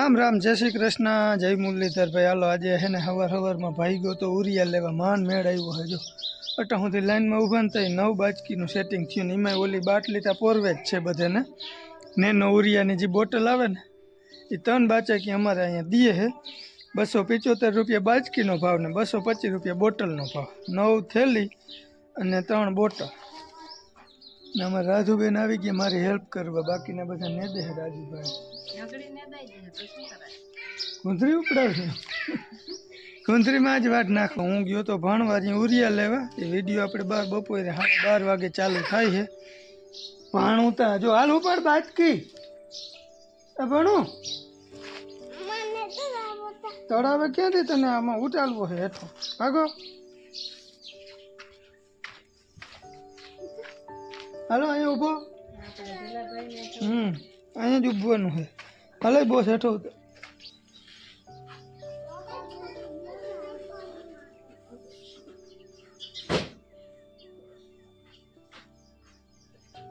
રામ રામ, જય શ્રી કૃષ્ણ, જય મુરલીધર ભાઈ. હાલો, આજે હે ને હવાર હવારમાં ભાઈ ગયો તો ઉરિયા લેવા માન મેળ આવ્યો હજો અટા સુધી લાઈનમાં ઊભા ને થઈ નવ બાચકીનું સેટિંગ થયું ને એમાં ઓલી બાટલી તા પોરવે જ છે બધાને. નેનો ઉરિયાની જે બોટલ આવે ને, એ ત્રણ બાચકી અમારે અહીંયા દીએ હે. બસો પિચોતેર રૂપિયા બાચકીનો ભાવ ને બસો પચીસ રૂપિયા બોટલનો ભાવ. નવ થેલી અને ત્રણ બોટલ. ને અમારે રાજુબેન આવી ગયા, મારી હેલ્પ કરવા. બાકીના બધા ને દે હે રાજુભાઈ કુંદરી ઉપડાવશે કુંદરીમાં જ વાટ નાખો. હું ગયો તો ભણવા ઉરિયા લેવા. એ વીડિયો આપણે બાર બપોરે સાડા બાર વાગે ચાલુ થાય છે. ભાણું તા જો હાલ ઉપાડ બાજકી આ ભણું? તળાવે ક્યાંથી તને આમાં ઉટાડવો છે હેઠો? ભાગો. હાલો અહીંયા ઊભો. હમ. અહીંયા જ ઉભવાનું છે ભલે બહુ હેઠો ઉતર.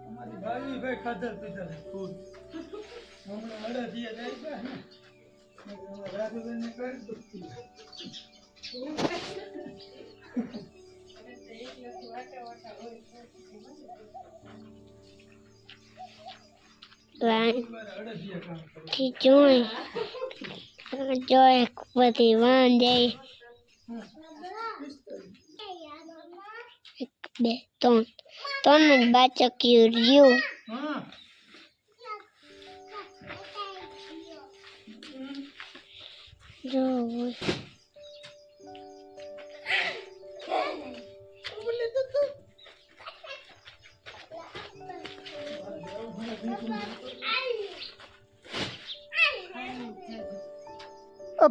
અમારી ભાભી ભાઈ ખાધા પીધા છે ફૂલ. હમણાં અડાજીએ જાય છે ને. અમારા રાજુભાઈને કરી દઉં. અમારા અડાજીએ કામ કરે. થી જોઈ જોઈ બધી વાન જાય એક બે ત્રણ ત્રણ જ બાચક્યું રહ્યું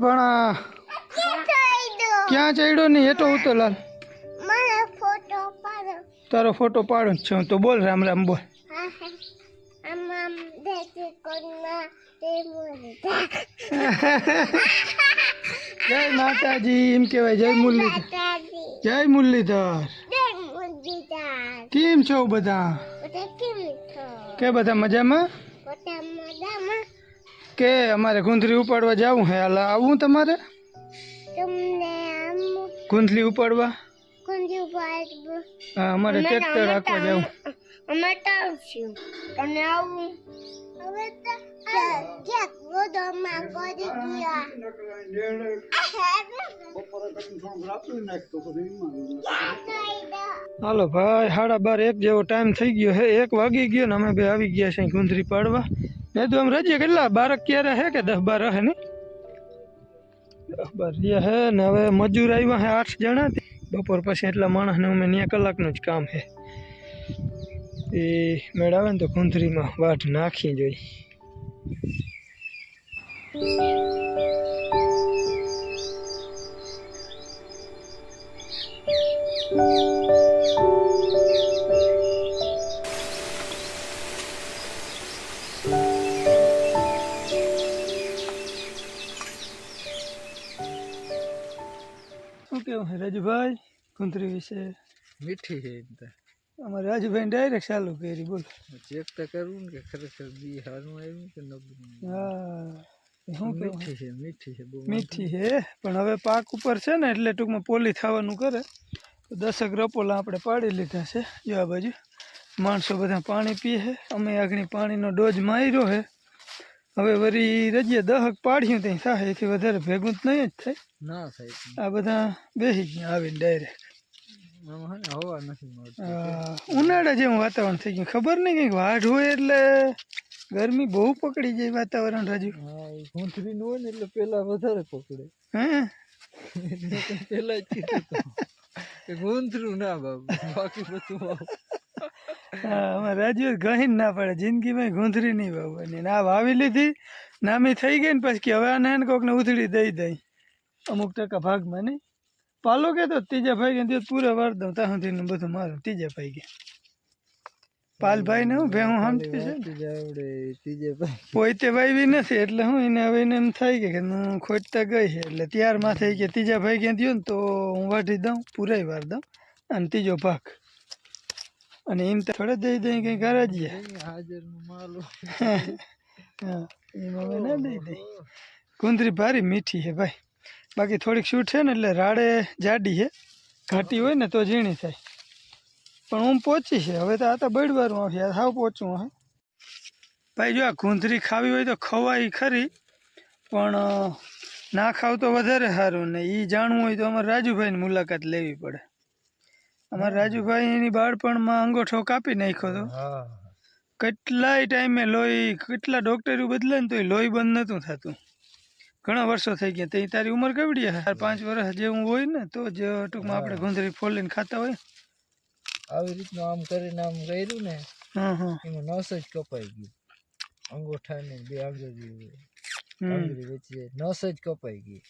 ભણા ક્યાં ચડ્યો ને હેઠો તો લાલ? તારો ફોટો પાડો છે હું તો બોલ રામ રામ બોલ. જય માતાજી, એમ કહેવાય, જય મુરલી જય મુરલીધર. કેમ છો બધા? કે બધા મજામાં? કે અમારે ગુંદરી ઉપાડવા જવું હે? હાલ આવું તમારે? તમને ઉપાડવા? હા અમારે ટ્રેક્ટર રાખવા જવું. અમે તો આવશું. તમને આવું? હવે તો હાલો ભાઈ, સાડા બાર એક જેવો ટાઈમ થઈ ગયો હે એક વાગી ગયો ને અમે બે આવી ગયા છે ગુંદરી પાડવા. ને તો આમ રજીએ કેટલા? બારક ક્યારે હે કે દસ બાર હે ને દસ બાર રહ્યા હે ને હવે મજૂર આવ્યા હે આઠ જણા. બપોર પછી એટલા માણસને અમે ત્યાં કલાકનું જ કામ હે. એ મેળ આવે ને તો ગુંદરીમાં વાઢ નાખી જોઈ. શું કેવું હે રાજુભાઈ? ગુંદરી વિશે? મીઠી છે એમ તો. અમારે રાજુભાઈ ડાયરેક્ટ ચાલુ કરી બોલ. ચેક તો કરવું ને કે ખરેખર બી હારું આવ્યું કે નબળું હા. એ શું મીઠી છે મીઠી છે મીઠી હે? પણ હવે પાક ઉપર છે ને એટલે ટૂંકમાં પોલી થવાનું કરે. તો દસક રપોલા આપણે પાડી લીધા છે. જો આ બાજુ માણસો બધા પાણી પીએ છે. અમે આગળ પાણીનો ડોઝ માર્યો છે. હવે વળી રજીએ દહક પાડ્યું ત્યાં થાય એથી વધારે ભેગું જ નહીં જ થાય. ના થાય આ બધા બેસી ગયા આવીને ડાયરેક્ટ ઉનાળા જેવું વાતાવરણ થઈ ગયું. ખબર નહીં કંઈક વાઢ હોય એટલે ગરમી બહુ પકડી જાય વાતાવરણ રાજુ. હા એ ગૂંથરી હોય ને એટલે પેલા વધારે પકડે. હે. પેલા જ ગૂંથરું ના બાબુ બાકી બધું અમારે રાજુ ગહીન ના પડે જિંદગીમાં ગૂંથરી નહીં વાવવાની. ના વાવી લીધી નામી થઈ ગઈ ને પછી કે હવે આને કોકને ઉથડી દઈ દઈ. અમુક ટકા ભાગમાં નહીં. પાલો કે તો ત્રીજા ભાઈ ગયા પૂરા વાર દઉં ત્યાં બધું મારું ત્રીજા ભાઈ ગયા પાલભાઈ ને હું ભેહું સમજે છે પોતે ભાઈ. પોતે વાવી નથી એટલે હું એને હવે એને એમ થાય કે હું ખોટતા ગઈ છે. એટલે ત્યારમાં થઈ કે ત્રીજા ભાઈ ક્યાં થયો ને તો હું વાઢી દઉં પૂરાઈ વાર દઉં અને ત્રીજો ભાગ. અને એમ તો થોડે દઈ દઈ કંઈ હાજરનું હા એમાં હવે ના દઈ દઈ. કુંદરી ભારી મીઠી છે ભાઈ. બાકી થોડીક શૂટ છે ને એટલે રાડે જાડી છે. ઘાટી હોય ને તો ઝીણી થાય. પણ હું પહોંચી છે. હવે તો આ તો બળવાનું આવશે સાવ પહોંચવું હે ભાઈ જો આ ઘૂંધરી ખાવી હોય તો ખવાય ખરી પણ ના ખાવ તો વધારે સારું ને એ જાણવું હોય તો અમારે રાજુભાઈની મુલાકાત લેવી પડે. અમારા રાજુભાઈ એની બાળપણમાં અંગોઠો કાપી નાખ્યો હતો કેટલાય ટાઈમે લોહી કેટલા ડોક્ટરો બદલે ને તોય લોહી બંધ નહોતું થતું. ઘણા વર્ષો થઈ ગયા. તે તારી ઉંમર કેવડી હશે પાંચ વર્ષ જેવું હોય ને તો જ ટૂંકમાં આપણે ઘૂંધરી ફોલીને ખાતા હોય. આવી રીતનું આમ કરીને આમ કર્યું ને એમાં નસ જ કપાઈ ગયું. અંગૂઠા ને બે આંગળી. આંગળી વચ્ચે નસ જ કપાઈ ગઈ.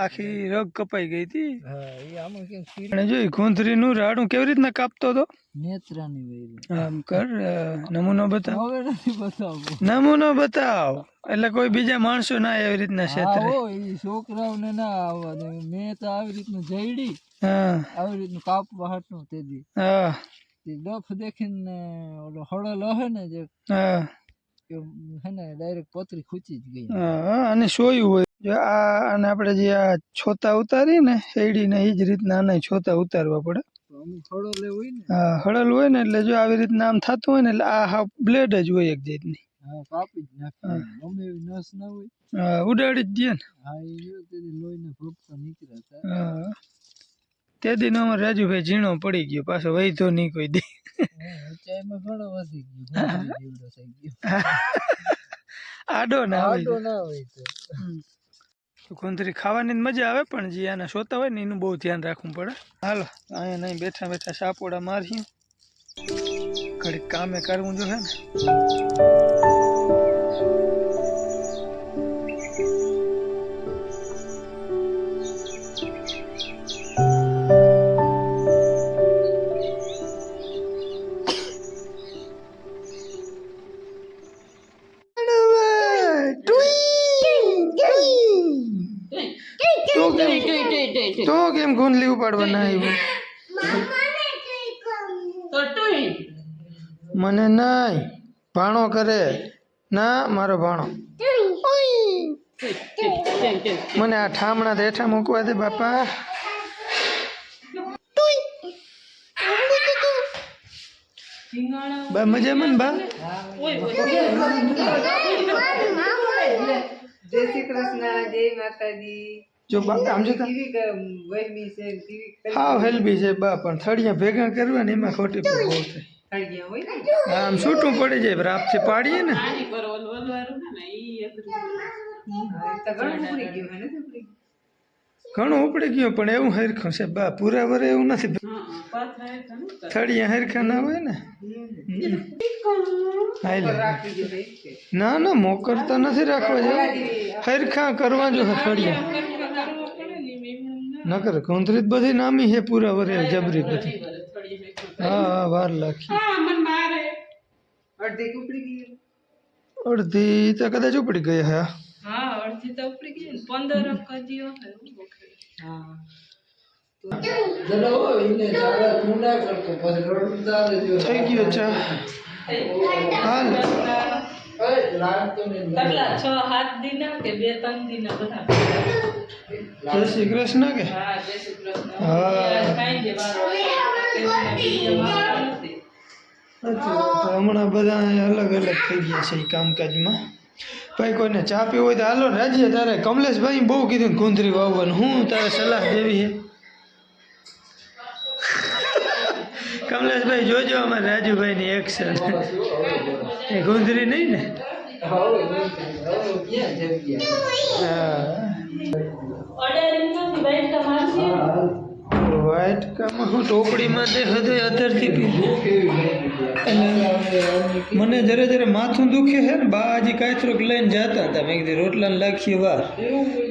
આખી રગ કપાઈ ગઈ હતી. હા એ આમાં કેમ કીડી અને જોઈ ગુંદરીનું રાડું કેવી રીતના કાપતો હતો? નેત્રાની વૈરી. આમ કર અ, નમૂનો બતાવ. હવે નથી બતાવવું નમૂનો બતાવ. એટલે કોઈ બીજા માણસો ના એવી રીતના હા ક્ષેત્રે હો એ છોકરાઓને ના આવવા દે. મેં તો આવી રીતનું જઈડી હા. આવી રીતનું કાપવા હાટનું તે દી. હા. તે ડફ દેખીને ઓલો હળલ હે ને જે હા. કે હે ને ડાયરેક્ટ પતરી ખૂચી જ ગઈ. હા અને સોયું હોય. જો આ અને આપણે જે આ છોતા ઉતારીએ ને શેરડીને એ જ રીતના આના છોતા ઉતારવા પડે. હળલે હોય ને. હા હળલ હોય ને એટલે જો આવી રીતના આમ થતું હોય ને એટલે આ હાફ બ્લેડ જ હોય એક જાતની. ઉડાડી જ દે ને. તે દિન અમારે રાજુભાઈ ઝીણો પડી ગયો પાછો વૈધો નહીં કોઈ દે. આડો ના હોય. આડો ના હોય કુંદરી ખાવાની મજા આવે, પણ જે આના શોતા હોય ને, એનું બહુ ધ્યાન રાખવું પડે. હાલો, અહીંયા નહીં બેઠા બેઠા સાપોડા મારીએ. ઘડીક કામે કરવું જોઈએ ને. ગુંદલી ઉપાડવા મને નહીં ભાણો કરે. ના મારો ભાણો. મને આ ઠામણા દેઠા મૂકવા દે બાપા. બા મજામાં મન બા. જય શ્રી કૃષ્ણ જય માતાજી. જો બા આમ જો કેવી ક- વહેમી છે ને કેવી હાવ હેલ્બી છે. બા પણ થળિયા ભેગા કરવા ને એમાં ખોટી બહુ થાય. કળિયા હોય ને? આમ છૂટું પડી જાય રાપથી પાડીએ ને. હા, એ તો ઘણું ઉપડી ગયું હે ને ઉપડી ગયું. ઘણું ઉપડી ગયું પણ એવું હરખું છે. બા પૂરા વરે એવું નથી. થળિયા હરખા ના હોય ને? હાઈ લે. રાખી દીધું એ જ છે. ના ના મોકરતા નથી રાખવા જેવું. હરખા કરવા જો થળિયા. નકર કુંદરી બધી નામી છે પૂરા વરે જબરી બધી હા હા વાર લાખી અડધી ઉપડી ગયું અડધી તો કદાચ ઉપડી ગઈ હા. હા ચલો એને સારા કુંડા કરતો પછી રડતા રહેજો થઈ ગયો ચા હાલ એ લાગતો ને. કેટલા છ સાત દિના કે બે ત્રણ દિના બધા જય શ્રી કૃષ્ણ કે? હા જય શ્રી કૃષ્ણ. હા. કાંઈ. હમણાં બધા અલગ અલગ થઈ ગયા છે એ કામકાજમાં. ભાઈ કોઈને ચા પીવું હોય તો હાલો ને રાજ્ય તારે કમલેશભાઈ બહુ કીધું કુંદરી વાવવાનું. હું તારે સલાહ દેવી છે? કમલેશભાઈ જોજો અમારે રાજુભાઈની એક્શન એ ગુંદરી નહીં ને? વાઈટ કામાં હું ટોપડીમાં તે હૃદય અધરથી પીધું એટલે મને જરે જરે માથું દુખે છે ને બા હજી કાંઈ લઈને જતા હતા. મેં કીધું, રોટલાને લાખી વાર.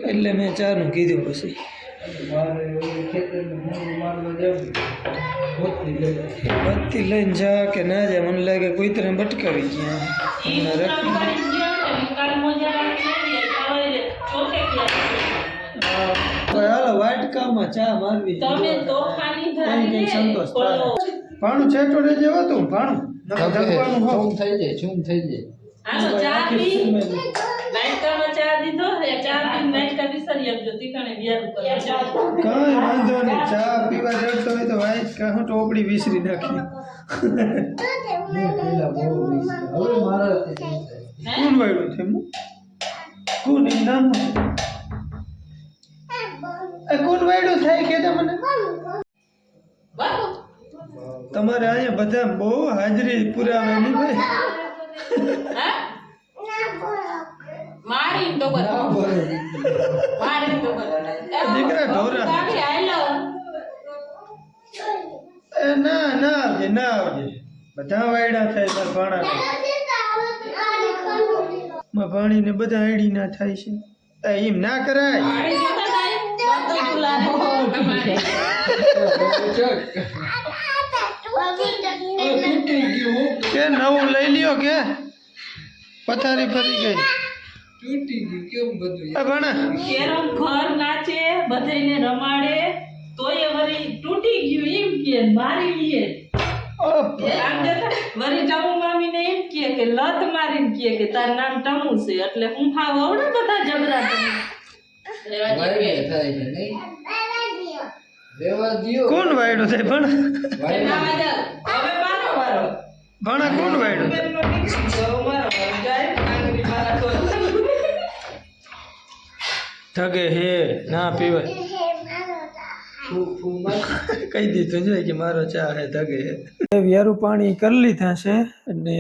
એટલે મેં ચાનું કીધું પછી. બત્તી લઈને જા કે ના જાય મને લાગે કોઈ તરહ ભટકાવી ગયા. હાલો વાટકામાં ચા મારવી. સંતોષ ભાણું છેટો રહેજે હતું ભાણું. થઈ જાય શું થઈ જાય. હા તો ચા પી. નાઇટકામાં ચા દીધો એ ચા પી નાઇટકા વિસરી આવજો તીખાણે વ્યારું કરવા જાવ કાંઈ વાંધો નહીં ચા પીવા જડતો હોય તો વાય કા હું ટોપડી વિસરી નાખી. હવે મારા. કોણ વાળું છે મુ કોણ નામ એ કોણ વાળું થાય કે મને? તમારે અહીંયા બધા બહુ હાજરી પુરાવે નહીં ભાઈ. હા? મારી તો ના મારી તો બરાબર દીકરા ઢોરા. કાઢી આયલો એ ના ના આવજે ના આવજે. બધા વાયડા થાય મારા ભાણા મારા ભાણીને બધા આઈડી ના થાય છે. એ એમ ના કરાય. થાય તો તૂટી ગયું કે નવું લઈ લ્યો કે? પથારી ફરી ગઈ. તૂટી ગયું કેમ બધું? એ કેરમ ઘર નાચે બધાયને રમાડે તોય વરી તૂટી ગયું એમ કે મારી લીએ વરી ટમુ મામીને એમ કહે કે લત મારીને કહે કે તાર નામ ટમુ છે એટલે હું ફાવ આવડે બધા જબરા રેવા કે. થાય નહીં? કોણ વાયડું થાય પણ. ભણા કોણ વાયડું. થગે હે ના પીવાય. કહી દીધું છે કે મારો ચા હે ધગે હે. વ્યારું પાણી કરી લીધા છે અને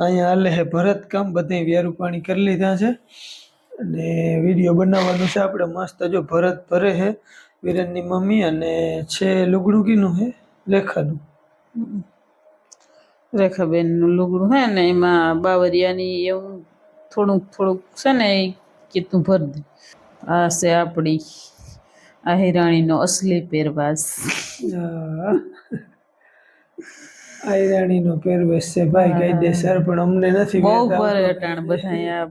અહીંયા હાલે હે ભરત કામ બધે વ્યારું પાણી કરી લીધા છે. અને વીડિયો બનાવવાનું છે આપણે મસ્ત જો ભરત ભરે છે વિરનની મમ્મી અને છે લુગડું કીનું હે રેખાનું. રેખાબેનનું લુગડું હે ને એમાં બાવરિયાની એવું થોડુંક થોડુંક છે ને એ કીધું ભર દે. આ છે આપણી આ હિરાણીનો અસલી પહેરવાશ આ હિરાણીનો પહેરવેશ છે ભાઈ કાયદેસર પણ અમને નથી બહુ અટાણ બધા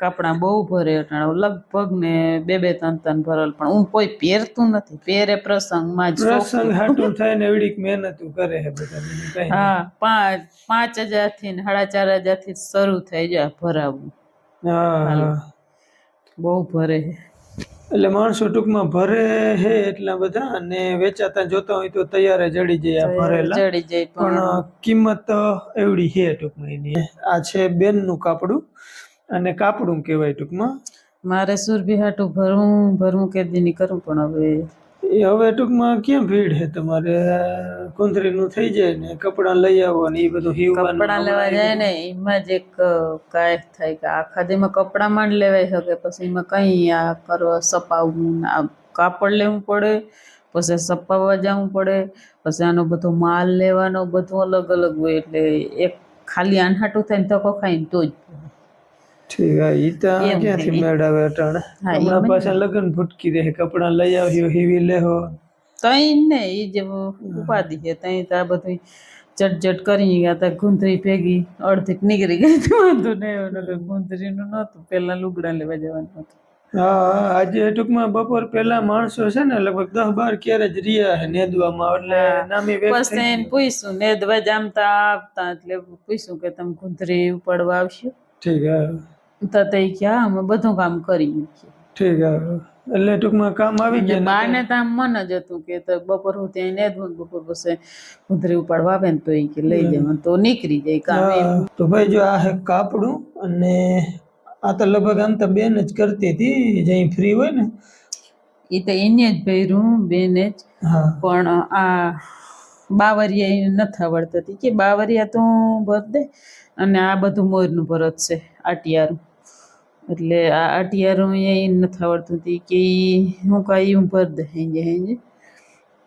કપડાં બહુ ભરે અટાણ. લગભગ ને બે બે ત્રણ ત્રણ ભરેલ. પણ હું કોઈ પહેરતું નથી. પહેરે પ્રસંગમાં જ પ્રસંગ હાટું થાય ને એવડીક મહેનત કરે હે બધા. હા પાંચ પાંચ હજારથી ને સાડા ચાર હજારથી શરૂ થઈ જાય ભરાવું. બહુ ભરે એટલે માણસો ટૂંકમાં ભરે હે એટલા બધા અને વેચાતા જોતા હોય તો તૈયાર જડી જાય ભરેલા. જડી જાય પણ કિંમત એવડી હે ટૂંકમાં એની. આ છે બેનનું કાપડું. અને કાપડું કહેવાય ટૂંકમાં? મારે સુરભી હાટું ભરવું ભરવું કે દીની કરું પણ હવે એ હવે ટૂંકમાં કેમ ભીડ છે તમારે? કુંદરીનું થઈ જાય ને કપડાં લઈ આવો ને એ બધું હીવવાનું કપડાં લેવા જાય ને એમાં જ એક કાંઈ થાય કે આખા દીમાં કપડામાં જ લેવાય શકે પછી એમાં કંઈ આ કરવા સપાવવું આ કાપડ લેવું પડે પછી સપાવવા જવું પડે પછી આનો બધો માલ લેવાનો બધું અલગ અલગ હોય એટલે એક ખાલી આનહાટું થાય ને ધક્કો ખાઈને તો જ ઠીક હા ઈ તો એમ ક્યાંથી થાય. મેળાવે અટાણે હા, ઈ હમણાં મને- પાછા લગ્ન ફૂટકી રહે કપડાં લઈ આવ્યો હીવી લેહો તઈ ને એ જે ઉપાધિ છે તઈ તો આ બધું ચટચટ કરી ગયા તા ગુંદરી ભેગી અડધીક નીકળી ગઈ તો વાંધો નહીં ગુંદરીનું નહોતું પહેલા લુગડા લેવા જવાનું હતું હા હા, આજે ટૂંકમાં બપોર પહેલા માણસો છે ને લગભગ દસ બાર ક્યારે જ રહ્યા છે નેદવામાં એટલે નામી વેત પછી એને પૂછ્યું ને દવા જામતા આવતા એટલે પૂછ્યું કે તમે ગુંદરી ઉપાડવા આવશો? ઠીક હા. તો તે ક્યાં અમે બધું કામ કરી મૂકીએ ઠીક એટલે ટૂંકમાં કામ આવી ગયા ને બાને તો આમ મન જ હતું કે તો બપોર હું ત્યાં ને ને બપોર પછી ઉધરી ઉપાડવા આવે ને તો એ કે લઈ જવાનું. તો નીકળી જાય કામ તો ભાઈ જો આ હે કાપડું અને આ તો લગભગ આમ તો બેન જ કરતી હતી જે ફ્રી હોય ને. એ તો એને જ પહેર્યું બેને જ. હા. પણ આ બાવરિયા એને નથી આવડતી હતી. કે બાવરિયા તો ભર દે અને આ બધું મોરનું ભરત છે આટિયારું. એટલે આ આટિયારું એ નથી આવડતું. હતી કે હું કાંઈ હું ભર દે હેંજે હેંજે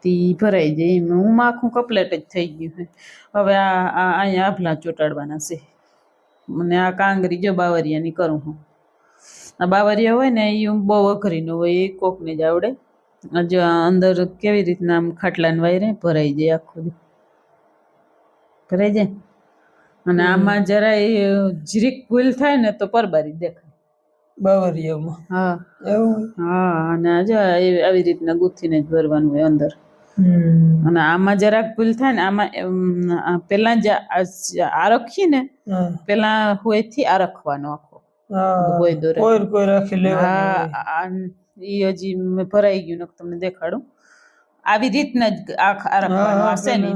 તી ભરાઈ જાય એમ. હું આખું કપલેટ જ થઈ ગયું છે. હવે આ આ અહીંયા આભલા ચોટાડવાના છે. મને આ કાંગરી જો બાવરિયાની કરું હું. આ બાવરિયા હોય ને એ બહુ અઘરીનું હોય એ કોકને જ આવડે. આ જો આ અંદર કેવી રીતના આમ ખાટલાને વાયરે ભરાઈ જાય આખું ભરાઈ જાય? અને આમાં જરાય જીરીક ભૂલ થાય ને તો પરબારી દેખાય. બાવરિયામાં. હા. એવું? હા અને જો આવી રીતના ગુથીને જ ભરવાનું હોય અંદર. અને આમાં જરાક ભૂલ થાય ને આમાં પેલા જે આરખી ને પેલા હોયથી આરખવાનો આખો. હોય દોરે. કોઈ કોઈ રાખી લેવાનું ઈ હજી મેં ભરાઈ ગયું ને તમને દેખાડું. આવી રીતના જ આખ આ હશે ને.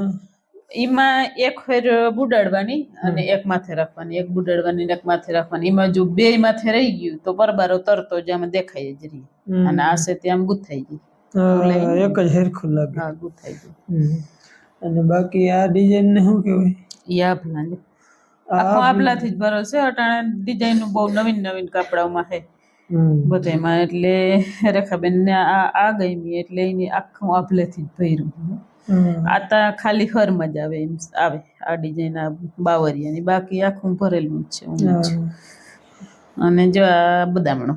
એમાં એક ફેર બુડાડવાની અને એક માથે રાખવાની એક બુડાડવાની એક માથે રાખવાની. એમાં જો બે માથે રહી ગયું તો બરબારો તરતો જ આમાં દેખાય જ રહી. અને આ છે ત્યાં ગુથાઈ ગઈ. એક જ હેરખું લાગે. હા ગુથાઈ ગઈ અને બાકી આ ડિઝાઇન ને શું કહેવાય? ઈ આભલા ને આખો આભલાથી જ ભરો છે. અટાણે ડિઝાઇનનું બહુ નવીન નવીન કાપડાઓમાં છે. બધામાં એટલે રેખાબેન ને આ આ ગમી એટલે એની આખું આભલેથી જ ભર્યું. આ તો ખાલી હરમાં જ આવે એમ આવે આ ડિઝાઇન આ બાવરિયાની બાકી આખું ભરેલું જ છે. અને જો આ બદામણો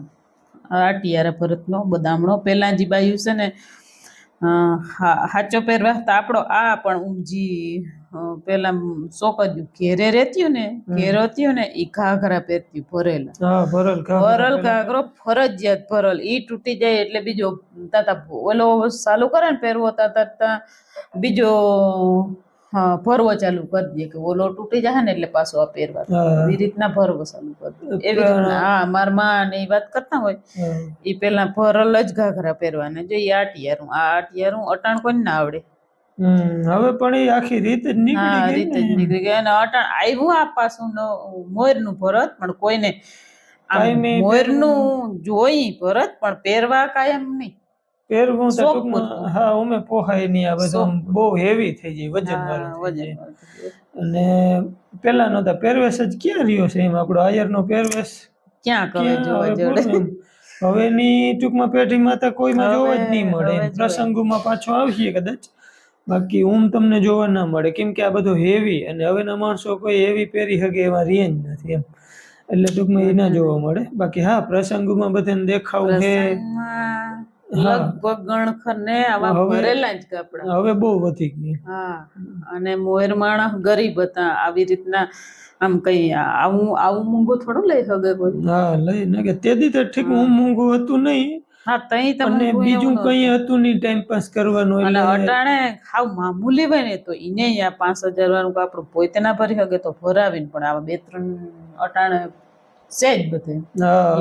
આ આટિયારા ભરતનો બદામણો પહેલાં જે બાયું છે ને હાચો પહેરવા તો આપણો આ પણ અ, પેલા ચોકડિયું ઘેરે રહેતી ને ઘેર હતી ને એ ઘાઘરા પહેરતી ભરેલા. ભરલ ભરલ ઘાઘરો ફરજિયાત ભરલ. ઈ તૂટી જાય એટલે બીજો તાતા ઓલો ચાલુ કરે ને પહેરવો તાતા તા બીજો હા ભરવો ચાલુ કરી દે કે ઓલો તૂટી જાય ને એટલે પાછો આ પહેરવા એ રીતના ભરવો ચાલુ કરી દે. એવી રીતના હા મારમાં ને એ વાત કરતા હોય એ ઈ પેલા ભરલ જ ઘાઘરા પહેરવાના. જો એ આટિયારું આ આટિયારું અટાણ કોઈને ના આવડે. હવે પણ એ આખી રીત જ નીકળી ગઈ રીતે જ નીકળી અને અટણ આવ્યું આ પાછું મોરનું ભરત પણ કોઈને કાયમી મોર જોઈ ભરત પણ પહેરવા કાયમ નહીં. પહેરવું તો ટૂંકમાં. હા અમે પોહાય નહીં આ બધું બહુ હેવી થઈ જાય વજન વાળું અને પેલા નતા પહેરવેશ જ ક્યાં રહ્યો છે એમ? આપણો આયર નો પહેરવેશ ક્યાં કરે જોવા જોડે? હવેની ટૂંકમાં પેઢીમાં તો કોઈમાં જોવા જ નહીં મળે. પ્રસંગોમાં પાછો આવશે કદાચ. બાકી ઊમ તમને જોવા ના મળે. કેમ કે આ બધો હેવી અને હવેના માણસો કોઈ હેવી પહેરી શકે એવા રે જ નથી એમ. એટલે ટૂંકમાં એ ના જોવા મળે. બાકી હા પ્રસંગોમાં બધાને દેખાવું છે. હવે- બહુ વધી ગઈ. હા અને મોયર માણસ ગરીબ હતા. આવી રીતના આમ કઈ આવું આવું મૂંગું થોડું લઈ શકે કોઈ? હા લઈ ને કે. તેથી તો ઠીક હું. મોંઘું હતું નહીં. હા તઈ તમને બીજું કઈ હતું નહીં ટાઈમ પાસ કરવાનું એટલે અટાણે હાવ મામૂલી હોય ને તો ઈને આ પાંચ હજાર વાળું આપણું પોતે ના ભરી શકે તો ભરાવીને પણ આવા બે ત્રણ અટાણે છે જ બધે.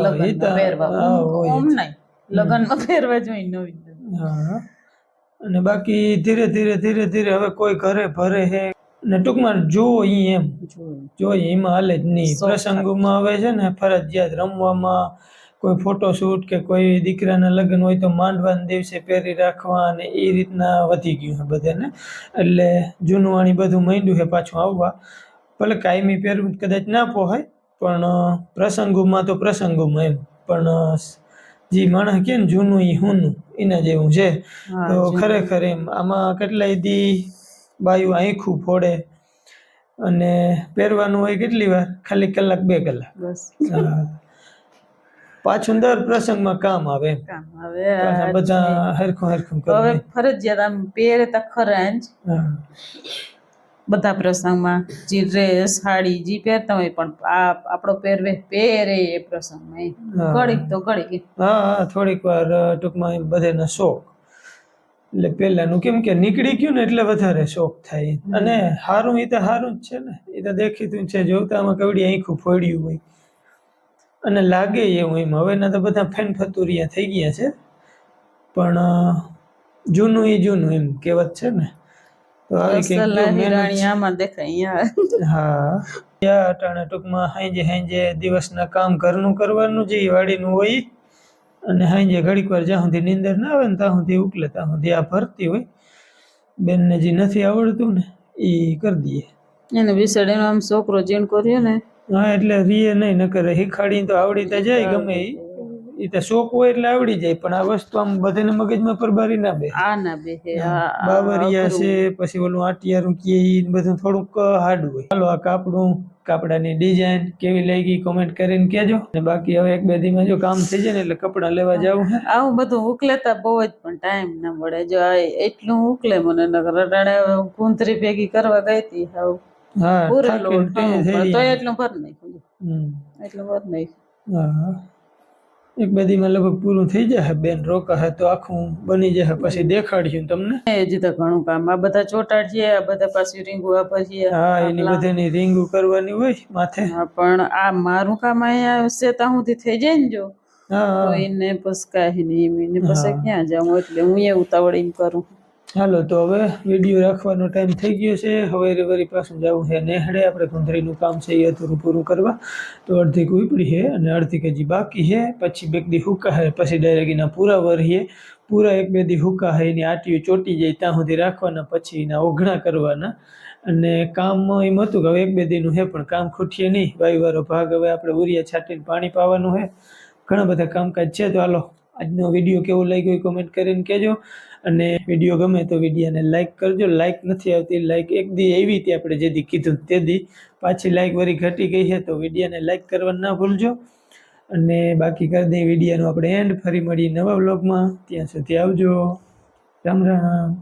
લગ્નમાં પહેરવા. ઓમ- હોય ઓમ જ. નહીં લગ્નમાં પહેરવા જોઈએ નવી. અને બાકી ધીરે ધીરે ધીરે ધીરે હવે કોઈ ઘરે ભરે હે. ને ટૂંકમાં જો ઈ એમ. જોઈએ. એમાં હાલે જ નહીં. પ્રસંગોમાં હવે છે ને ફરજિયાત રમવામાં કોઈ ફોટોશૂટ કે કોઈ દીકરાના લગ્ન હોય તો માંડવાના દિવસે પહેરી રાખવા અને એ રીતના વધી ગયું છે બધાને. એટલે જૂનવાણી બધું માંડ્યું છે પાછું આવવા. ભલે કાયમી પહેરવું કદાચ ના પોહાય પણ પ્રસંગોમાં તો પ્રસંગોમાં એમ. પણ જે માણસ કે જૂનું એ હુનું એના જેવું છે. તો ખરેખર એમ આમાં કેટલાય દી બાયું આંખું ફોડે અને પહેરવાનું હોય કેટલી વાર? ખાલી કલાક બે કલાક. બસ. પાછું દર પ્રસંગમાં કામ આવે. કામ આવે બધા હરખું હરખું હવે ફરજિયાત આમ પહેરે તો ખરા જ. બધા પ્રસંગમાં જે ડ્રેસ સાડી જે પહેરતા હોય પણ આ આપણો પહેરવે પહેરે એ પ્રસંગમાં. ઘડીક તો ઘડીક હા હા થોડીક વાર ટૂંકમાં એમ બધાના શોખ. એટલે પેલાનું કેમ કે નીકળી ગયું ને એટલે વધારે શોખ થાય. અને હારું એ તો હારું જ છે ને. એ તો દેખીતું છે. જોતા આમાં કવડી આંખું ફોડ્યું હોય. અને લાગે એવું એમ. હવેના તો બધા ફેન ફતુરિયા થઈ ગયા છે. પણ જૂનું એ જૂનું એમ કહેવત છે ને. હિરાણી આમાં દેખાય હા. ટૂંકમાં હાંજે હાંજે દિવસના કામ ઘરનું કરવાનું જે વાડીનું હોય. અને હાંજે ઘડીક વાર જ્યાં સુધી નીંદર ના આવે ને ત્યાં સુધી ઉકલે ત્યાં સુધી આ ભરતી હોય. બેનને જે નથી આવડતું ને એ કરી દઈએ. એને એનો આમ છોકરો જીણ કર્યો ને હા એટલે રીએ નહીં નકર હિખાડી તો આવડી તો જાય ગમે એ તો શોખ હોય એટલે આવડી જાય પણ આ વસ્તુ આમ બધાને મગજમાં પરબારી ના બે. આ ના બે બાવરિયા છે પછી ઓલું આટિયારું કે બધું થોડુંક હાર્ડ હોય. ચાલો આ કાપડું કાપડાની ડિઝાઇન કેવી લાગી કોમેન્ટ કરીને કહેજો. અને બાકી હવે એક બે ધીમાં જો કામ થઈ જાય ને એટલે કપડાં લેવા જવું આવું બધું ઉકલેતા બહુ જ પણ ટાઈમ ના મળે. જો આ એટલું ઉકલે મને નકર અટાણે કુંતરી ભેગી કરવા ગઈ હતી હાવ. પૂરે લોટ જાય. એટલું ભર નાખ્યું. ભર નાખ્યું એક બે દીમાં લગભગ પૂરું થઈ જશે બેન રોકાશે તો આખું બની જશે પછી દેખાડશું તમને. હજી તો ઘણું કામ. આ બધા ચોટાડ છે આ બધા પાછી રીંગુ વાપરીએ હા એની બધાની રીંગુ કરવાની હોય માથે. હા પણ આ મારું કામ અહીંયા છે ત્યાં સુધી થઈ જાય ને જો. હા તો એને પસકાય નહીં એને પછી ક્યાં જાઉં એટલે હું એ ઉતાવળીને કરું. હાલો તો હવે વીડિયો રાખવાનો ટાઈમ થઈ ગયો છે. હવે વરી પાછું જવું છે નેહડે. આપણે ગુંદરીનું કામ છે એ અધૂરું પૂરું કરવા. તો અડધી ઉપડી છે અને અડધી કેજી બાકી છે. પછી બે દી હુકા છે, પછી ડાયરેક્ટ એના પૂરા વરીએ. પૂરા એક બે દી હુકા છે, એની આટીઓ ચોટી જાય ત્યાં સુધી રાખવાના, પછી એના ઓઘણા કરવાના. અને કામ એમ હતું કે હવે એક બે દીનું છે, પણ કામ ખૂટીએ નહીં. વાયુવારો ભાગ હવે આપણે ઉરિયા છાંટીને પાણી પાવાનું છે. ઘણા બધા કામકાજ છે. તો હાલો, આજનો વીડિયો કેવો લાગ્યો એ કોમેન્ટ કરીને કહેજો. અને વીડિયો ગમે તો વિડીયોને લાઈક કરજો. લાઈક નથી આવતી લાઈક એક દી આવી હતી આપણે જે દી કીધું તે દી. પાછી લાઈક વળી ઘટી ગઈ છે તો વિડીયોને લાઈક કરવા ના ભૂલજો. અને બાકી કરી દઈએ વિડીયોનું આપણે એન્ડ ફરી મળીએ નવા બ્લોગમાં ત્યાં સુધી આવજો. રામ રામ.